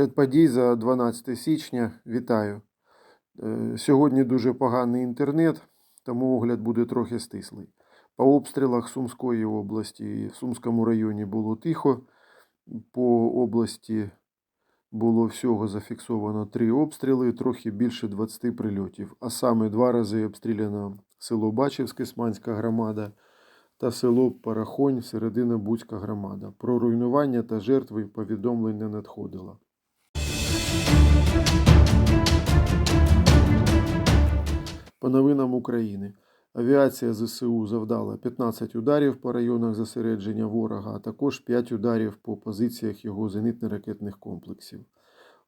Огляд подій за 12 січня. Вітаю. Е, Сьогодні дуже поганий інтернет, тому огляд буде трохи стислий. По обстрілах Сумської області в Сумському районі було тихо. По області було всього зафіксовано три обстріли, трохи більше 20 прильотів. А саме два рази обстріляно село Бачівське, Сманська громада та село Парахонь, Середина Буцька громада. Про руйнування та жертви повідомлення надходило. По новинам України. Авіація ЗСУ завдала 15 ударів по районах зосередження ворога, а також 5 ударів по позиціях його зенітно-ракетних комплексів.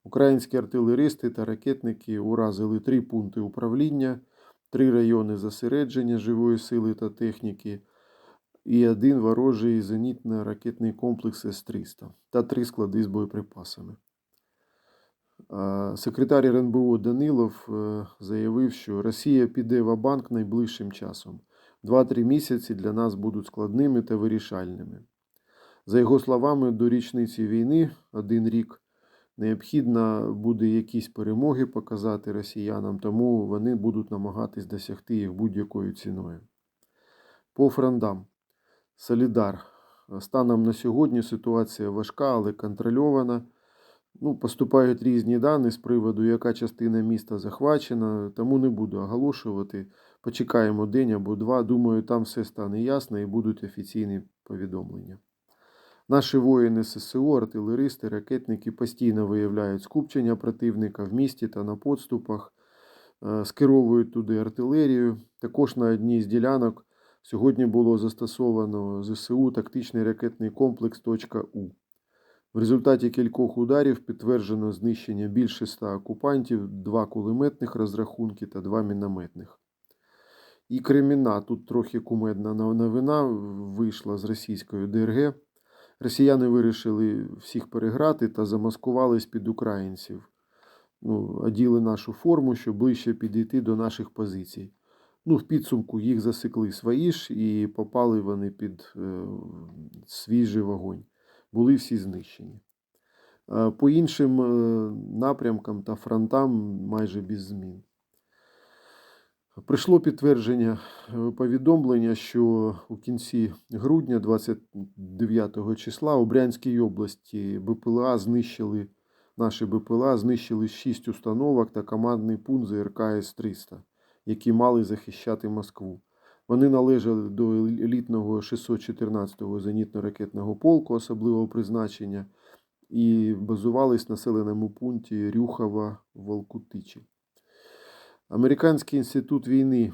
Українські артилеристи та ракетники уразили три пункти управління, три райони зосередження живої сили та техніки і один ворожий зенітно-ракетний комплекс С-300 та три склади з боєприпасами. Секретар РНБО Данилов е, заявив, що Росія піде в банк найближчим часом. 2-3 місяці для нас будуть складними та вирішальними. За його словами, до річниці війни один рік необхідно буде якісь перемоги показати росіянам, тому вони будуть намагатись досягти їх будь-якою ціною. По фрондам. Солідар. Станом на сьогодні ситуація важка, але контрольована. Ну, поступають різні дані з приводу, яка частина міста захвачена, тому не буду оголошувати. Почекаємо день або два. Думаю, там все стане ясно і будуть офіційні повідомлення. Наші воїни ССО, артилеристи, ракетники постійно виявляють скупчення противника в місті та на подступах, е, скеровують туди артилерію. Також на одній з ділянок сьогодні було застосовано ЗСУ тактичний ракетний комплекс «У». В результаті кількох ударів підтверджено знищення більше ста окупантів, два кулеметних розрахунки та два мінометних. І Креміна, тут трохи кумедна новина вийшла з російської ДРГ. Росіяни вирішили всіх переграти та замаскувались під українців. Ну, оділи нашу форму, щоб ближче підійти до наших позицій. Ну, в підсумку їх засекли свої ж і попали вони під е, свіжий вогонь були всі знищені. По іншим е, напрямкам та фронтам майже без змін. Прийшло підтвердження е, повідомлення, що у кінці грудня, 29 числа, у Брянській області БПЛА знищили наші БПЛА знищили 6 установок та командний пункт ЗРК С-300, які мали захищати Москву. Вони належали до елітного 614-го зенітно-ракетного полку особливого призначення і базувались в населеному пункті Рюхова Волкутичі. Американський інститут війни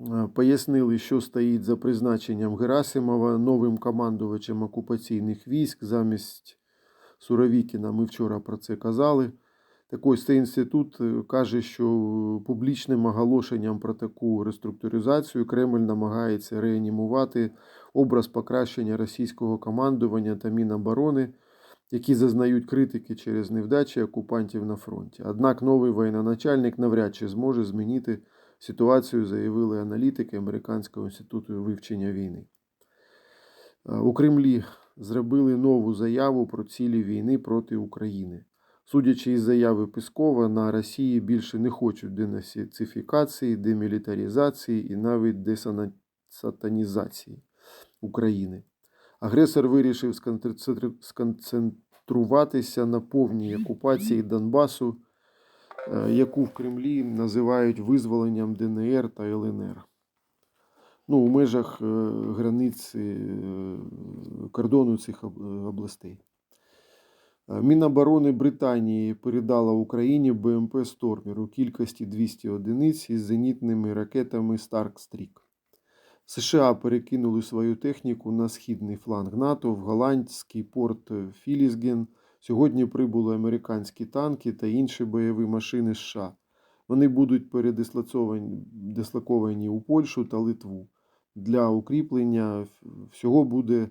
е, пояснили, що стоїть за призначенням Герасимова новим командувачем окупаційних військ замість Суровікіна. Ми вчора про це казали. Так ось цей інститут е, каже, що публічним оголошенням про таку реструктуризацію Кремль намагається реанімувати образ покращення російського командування та Міноборони, які зазнають критики через невдачі окупантів на фронті. Однак новий воєноначальник навряд чи зможе змінити ситуацію, заявили аналітики Американського інституту вивчення війни. Е, у Кремлі зробили нову заяву про цілі війни проти України. Судячи із заяви Пескова, на Росії більше не хочуть денацифікації, демілітаризації і навіть десатанізації України. Агресор вирішив сконцентруватися на повній окупації Донбасу, е, яку в Кремлі називають визволенням ДНР та ЛНР. Ну, у межах е, границь е, кордону цих областей. Е, Міноборони Британії передала Україні БМП Стормер у кількості 200 одиниць із зенітними ракетами Старкстрік. США перекинули свою техніку на східний фланг НАТО в голландський порт Філісген. Сьогодні прибули американські танки та інші бойові машини США. Вони будуть передислоковані у Польщу та Литву. Для укріплення всього буде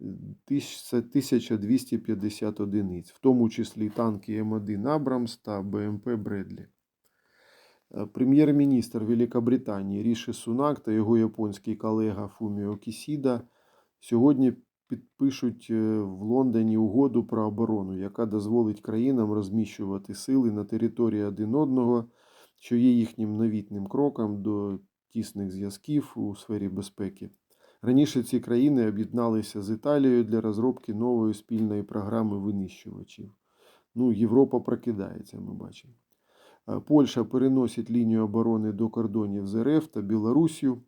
1250 одиниць, в тому числі танки М1 Абрамс та БМП Бредлі. Е, Прем'єр-міністр Великобританії Ріші Сунак та його японський колега Фуміо Кісіда сьогодні підпишуть е, в Лондоні угоду про оборону, яка дозволить країнам розміщувати сили на території один одного, що є їхнім новітним кроком до тісних зв'язків у сфері безпеки. Раніше ці країни об'єдналися з Італією для розробки нової спільної програми винищувачів. Ну, Європа прокидається, ми бачимо. Е, Польща переносить лінію оборони до кордонів з РФ та Білоруссю.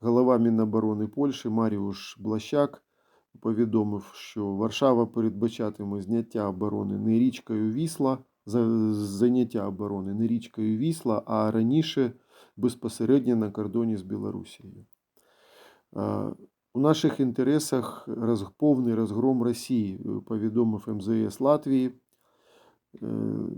Голова Міноборони Польщі Маріуш Блащак повідомив, що Варшава передбачатиме зняття оборони не річкою Вісла, заняття оборони не річкою Вісла, а раніше безпосередньо на кордоні з Білорусією. У наших інтересах повний розгром Росії, е, повідомив МЗС Латвії. Е,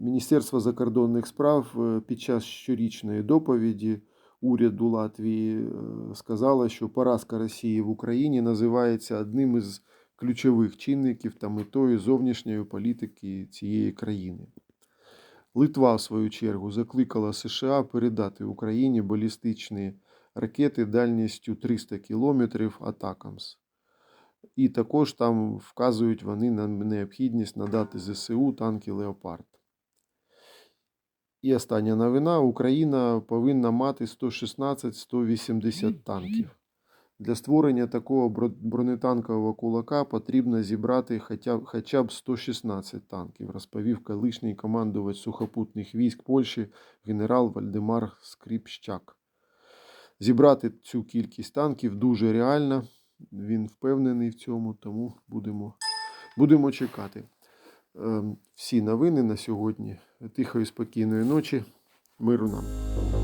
Міністерство закордонних справ е, під час щорічної доповіді уряду Латвії сказало, що поразка Росії в Україні називається одним із ключових чинників та метою зовнішньої політики цієї країни. Литва, в свою чергу, закликала США передати Україні балістичні ракети дальністю 300 кілометрів Атакамс. І також там вказують вони на необхідність надати ЗСУ танки Леопард. І остання новина: Україна повинна мати 116-180 танків. Для створення такого бронетанкового кулака потрібно зібрати хоча, б- хоча б 116 танків, розповів колишній командувач сухопутних військ Польщі генерал Вальдемар Скрипщак. Зібрати цю кількість танків дуже реально. Він впевнений в цьому, тому будемо, будемо чекати. Ем, Всі новини на сьогодні. Тихої, спокійної ночі. Миру нам.